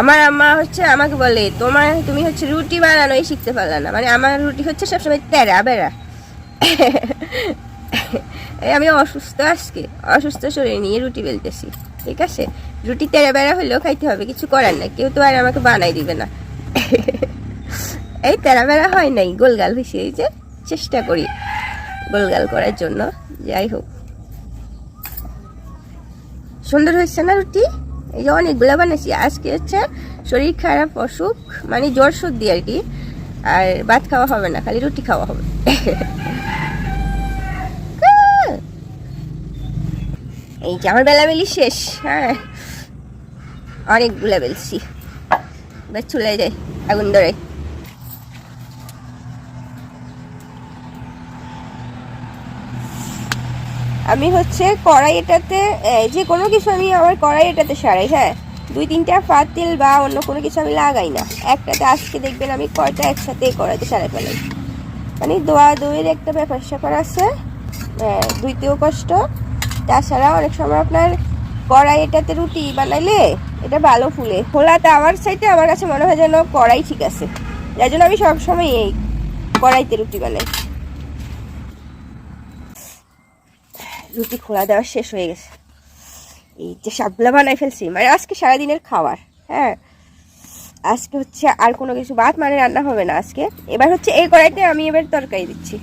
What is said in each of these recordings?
আমার আম্মা হচ্ছে আমাকে বলে, তোমার, তুমি হচ্ছে রুটি বানানোই শিখতে পারলে না। মানে আমার রুটি হচ্ছে সবসময় তেরা, বেড়া। আমি অসুস্থ আজকে, অসুস্থ শরীর নিয়ে রুটি বেলতেছি, ঠিক আছে? রুটি তেরা, বেড়া হলেও খাইতে হবে, কিছু করার নাই, কেউ তো আর আমাকে বানাই দিবে না। এই তেরা, বেড়া হয় নাই, গোলগাল হয়েছে এই যে চেষ্টা করি গোলগাল করার জন্য, যাই হোক। সুন্দর হয়েছে না রুটি? এই যে অনেকগুলো বানাইছি। আজকে হচ্ছে শরীর খারাপ, অসুখ মানে জ্বর সর্দি আর কি। আর ভাত খাওয়া হবে না, খালি রুটি খাওয়া হবে। এই যে আমার বেলাবেলি শেষ হ্যাঁ। অনেকগুলা বেলছি। এবার চলে যায় আগুন ধরে আমি হচ্ছে কড়াই এটাতে যে কোনো কিছু আমি আমার কড়াই এটাতে সারাই হ্যাঁ? দুই তিনটা পাতিল বা অন্য কোনো কিছু আমি লাগাই না। একটাতে আজকে দেখবেন আমি কয়টা একসাথে কড়াইতে সারাই ফেলাই। মানে দোয়া দইয়ের একটা ব্যাপার স্যাপার আছে দুইতেও কষ্ট। তাছাড়া অনেক সময় আপনার কড়াই এটাতে রুটি বানাইলে এটা ভালো ফুলে। খোলাটা আমার সাইডে আমার কাছে মনে হয় যেন কড়াই ঠিক আছে। যার জন্য আমি সবসময় এই কড়াইতে রুটি বানাই। রুটি খোলা দেওয়া শেষ হয়ে গেছে। এই যে সবগুলো বানাই ফেলছি মানে আজকে সারাদিনের খাবার হ্যাঁ। আজকে হচ্ছে আর কোনো কিছু ভাত মানে রান্না হবে না আজকে। এবার হচ্ছে এই কড়াইতে আমি এবার তরকারি দিচ্ছি।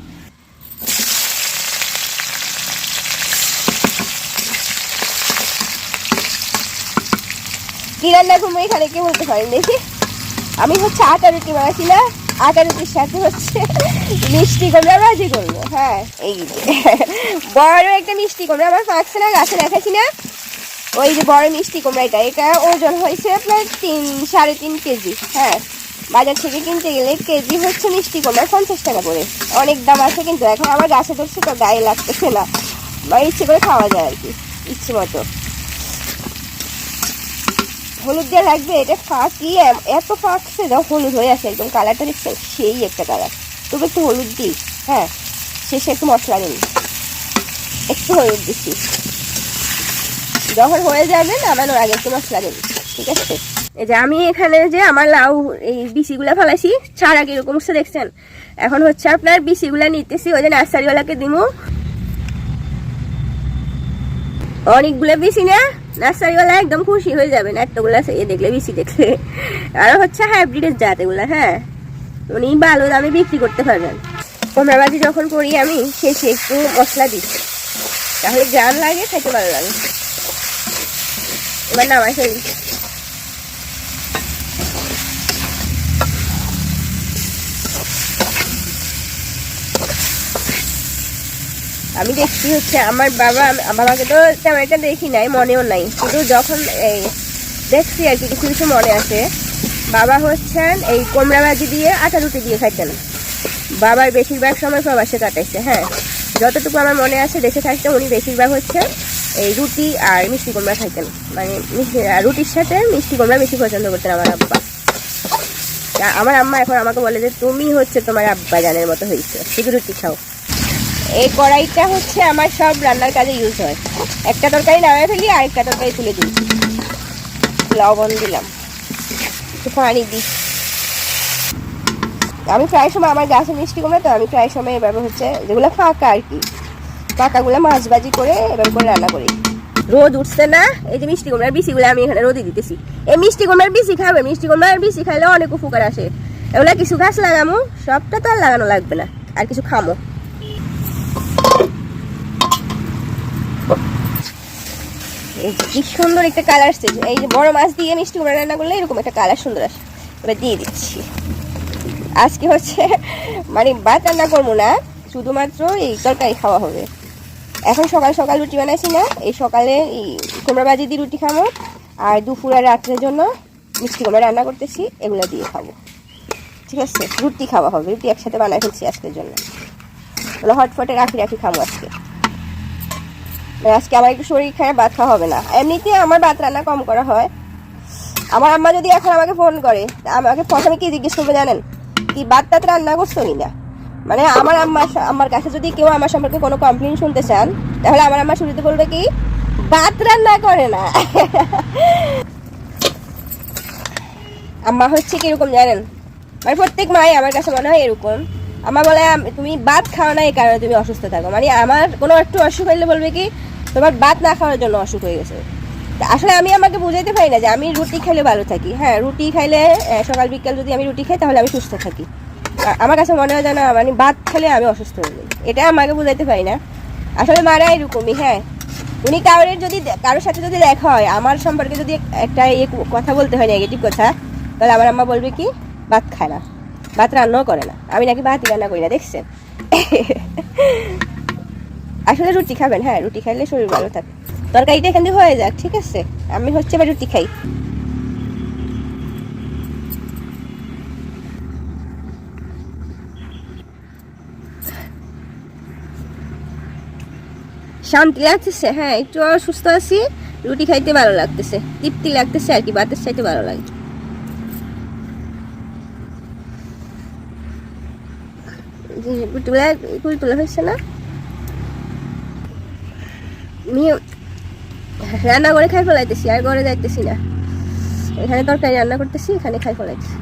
কি রান্না করব এখানে, কে বলতে পারেন দেখি। আমি হচ্ছে আটা রুটি বানাচ্ছি না। আটা রুটির সাথে হচ্ছে মিষ্টি কুমড়া ভাজি করব। হ্যাঁ এই বড় একটা মিষ্টি কুমড়া আমার পাকছে না, গাছে রেখেছি না। ওই যে বড় মিষ্টি কুমড়াটা এটা ওজন হয়েছে আপনার তিন, সাড়ে তিন কেজি। হ্যাঁ বাজার থেকে কিনতে গেলে কেজি হচ্ছে মিষ্টি কুমড়া পঞ্চাশ টাকা করে। অনেক দাম আছে কিন্তু এখন আমার গাছে ধরছে তো গায়ে লাগতেছে না। বা ইচ্ছে করে খাওয়া যায় আর কি, ইচ্ছে মতো। হলুদ দিয়ে লাগবে এটা ফাঁকি এত ফাঁকছে দাও হলুদ হয়ে আছে একদম কালারটা দেখছেন সেই একটা কালার তবে একটু হলুদ দিই হ্যাঁ? শেষে একটু মশলা দিন একটু হলুদ দিচ্ছি। যখন হয়ে যাবে নামানোর আগে একটু মশলা দিন ঠিক আছে? এই যে আমি এখানে যে আমার লাউ, এই বিচিগুলা ফেলাইছি, ছাড়া কীরকম হচ্ছে দেখছেন? এখন হচ্ছে আপনার বিচিগুলা নিতেছি, ওই যে নার্সারিওয়ালাকে দিমু। অনেকগুলো বেশি না? নার্সারিওয়ালা একদম খুশি হয়ে যাবেন। এতগুলো এ দেখলে, বেশি দেখলে। আর হচ্ছে হাইব্রিডের জাত এগুলো হ্যাঁ? উনি ভালো দামে বিক্রি করতে পারবেন। কোমরাবাজি যখন করি আমি, শেষে একটু মশলা দিই। তাহলে গ্রাম লাগে, খেতে ভালো লাগে। এবার নামাই ফেলি। আমি দেখছি হচ্ছে আমার বাবা বাবাকে তো তেমন একটা দেখি নাই, মনেও নাই। কিন্তু যখন এই দেখছি আর কি, কিছু কিছু মনে আছে, বাবা হচ্ছেন এই কোমড়া ভাজি দিয়ে আটা রুটি দিয়ে খাইতেন। বাবার বেশিরভাগ সময় প্রবাসে কাটাইছে হ্যাঁ। যতটুকু আমার মনে আছে দেশে থাকতে উনি বেশিরভাগ হচ্ছে এই রুটি আর মিষ্টি কুমড়া খাইতেন। মানে রুটির সাথে মিষ্টি কুমড়া বেশি পছন্দ করতেন আমার আব্বা। আমার আম্মা এখন আমাকে বলে যে, তুমি হচ্ছে তোমার আব্বা জানের মতো হয়েছে শুধু রুটি খাও। এই কড়াইটা হচ্ছে আমার সব রান্নার কাজে ইউজ হয়। একটা তরকারি নামায় ফেলি, আর একটা তরকারি তুলে দিই। লবণ দিলাম। একটু পানি দিই। আমি প্রায় সময়, আমার গাছে মিষ্টি কুমড়া তো, আমি প্রায় সময় এভাবে হচ্ছে, যেগুলো ফাঁকা আর কি, ফাঁকাগুলো মাছ ভাজি করে এভাবে করে রান্না করি। রোদ উঠছে না, এই যে মিষ্টি কুমড়ার বিচিগুলো আমি এখানে রোদে দিতেছি। এই মিষ্টি কুমড়ার বিচি খাবে, মিষ্টি কুমড়ার বিচি খাইলে অনেক উপকার আসে। এগুলো কিছু গাছ লাগামো, সবটা তো আর লাগানো লাগবে না, আর কিছু খামো। এই কি সুন্দর একটা কালার আসছে। এই যে বড় মাছ দিয়ে মিষ্টি কুমড়া রান্না করলে এরকম একটা কালার সুন্দর আসে। এবার দিয়ে দিচ্ছি। আজকে হচ্ছে মানে ভাত রান্না করব না, শুধুমাত্র এই তরকারি খাওয়া হবে। এখন সকাল সকাল রুটি বানাইছি না, এই সকালে এই কুমড়া ভাজি দিয়ে রুটি খাব, আর দুপুর আর রাত্রের জন্য মিষ্টি কুমড়া রান্না করতেছি, এগুলো দিয়ে খাব। ঠিক আছে? রুটি খাওয়া হবে, রুটি একসাথে বানাই ফেলছি আজকের জন্য। হটফটে রাখি রাখি খাব আজকে। আজকে আমার একটু শরীর খারাপ, ভাত খাওয়া হবে না। এমনিতে আমার ভাত রান্না কম করা হয়। আমার আম্মা যদি এখন আমাকে ফোন করে আমাকে প্রথমে কি জিজ্ঞেস করবে জানেন? কি ভাত টাত রান্না করছ কিনা? মানে আমার আম্মা আমার কাছে যদি কেউ আমার সম্পর্কে কোনো কমপ্লেন শুনতে চান, তাহলে আমার আম্মা শুরুতে বলবে কি, ভাত রান্না করে না। আম্মা হচ্ছে কীরকম জানেন? মানে প্রত্যেক মাই আমার কাছে মনে হয় এরকম। আম্মা বলে তুমি ভাত খাও না এই কারণে তুমি অসুস্থ থাকো। মানে আমার কোনো একটু অসুখ হইলে বলবে কি তোমার ভাত না খাওয়ার জন্য অসুখ হয়ে গেছে। আসলে আমি আমাকে বুঝাইতে পারি না যে আমি রুটি খাইলে ভালো থাকি। হ্যাঁ রুটি খাইলে সকাল, বিকাল যদি আমি রুটি খাই তাহলে আমি সুস্থ থাকি। আমার কাছে মনে হয় যেন মানে ভাত খেলে আমি অসুস্থ হয়ে যাই। এটা আমাকে বুঝাইতে পারি না। আসলে মারা এরকমই হ্যাঁ। উনি কারোর যদি কারোর সাথে যদি দেখা হয়, আমার সম্পর্কে যদি একটা ইয়ে কথা বলতে হয় নেগেটিভ কথা, তাহলে আমার আম্মা বলবে কি, ভাত খায় না। ভাত রান্নাও করে না। আমি নাকি ভাতই রান্না করি না, দেখছেন? আসলে রুটি খাবেন হ্যাঁ রুটি খাইলে শরীর ভালো থাকে। তরকারিটা এখান হয়ে যাক ঠিক আছে? আমি হচ্ছে এবার রুটি খাই। শান্তি লাগতেছে হ্যাঁ একটু সুস্থ আছি রুটি খাইতে ভালো লাগতেছে তৃপ্তি লাগতেছে আর কি ভাতের চাইতে ভালো লাগে। জি, তুলা কুল তোলা হয়েছে না? আমি রান্না করে খাই ফেলাইতেছি, আর ঘরে যাইতেছি না। এখানে তরকারি রান্না করতেছি, এখানে খাই ফেলাইতেছি।